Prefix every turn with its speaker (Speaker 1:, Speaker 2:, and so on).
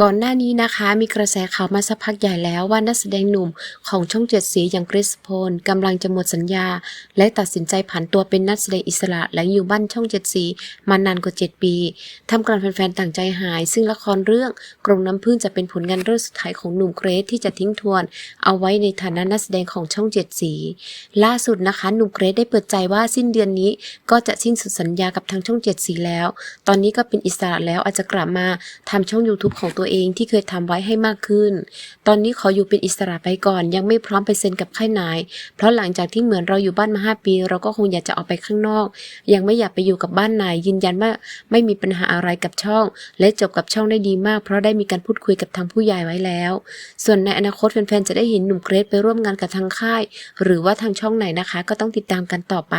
Speaker 1: ก่อนหน้านี้นะคะมีกระแสข่าวมาสักพักใหญ่แล้วว่านักแสดงหนุ่มของช่องเจ็ดสีอย่างเกรซโพลกำลังจะหมดสัญญา และตัดสินใจผันตัวเป็นนักแสดงอิสระและอยู่บ้านช่องเจ็ดสีมานานกว่า 7 ปีทำกลางแฟนๆต่างใจหาย ซึ่งละครเรื่องกรงน้ำพึ่งจะเป็นผลงานเรื่องสุดท้ายของหนุ่มเกรซที่จะทิ้งทวน เอาไว้ในฐานะนักแสดงของช่องเจ็ดสีล่าสุดนะคะหนุ่มเกรซได้เปิดใจว่าสิ้นเดือนนี้ก็จะสิ้นสุดสัญญากับทางช่องเจ็ดสีแล้ว ตอนนี้ก็เป็นอิสระแล้วอาจจะกลับมาทำช่อง YouTube ของตัวเองที่เคยทำไว้ให้มากขึ้น ตอนนี้ขออยู่เป็นอิสระไปก่อน ยังไม่พร้อมไปเซ็นกับค่ายไหน เพราะหลังจากที่เหมือนเราอยู่บ้านมา5ปี เราก็คงอยากจะออกไปข้างนอก ยังไม่อยากไปอยู่กับบ้านไหนยืนยันว่าไม่มีปัญหาอะไรกับช่อง และจบกับช่องได้ดีมาก เพราะได้มีการพูดคุยกับทางผู้ใหญ่ไว้แล้ว ส่วนในอนาคตแฟนๆจะได้เห็นหนุ่มเกรซไปร่วมงานกับทางค่าย หรือว่าทางช่องไหนนะคะ ก็ต้องติดตามกันต่อไป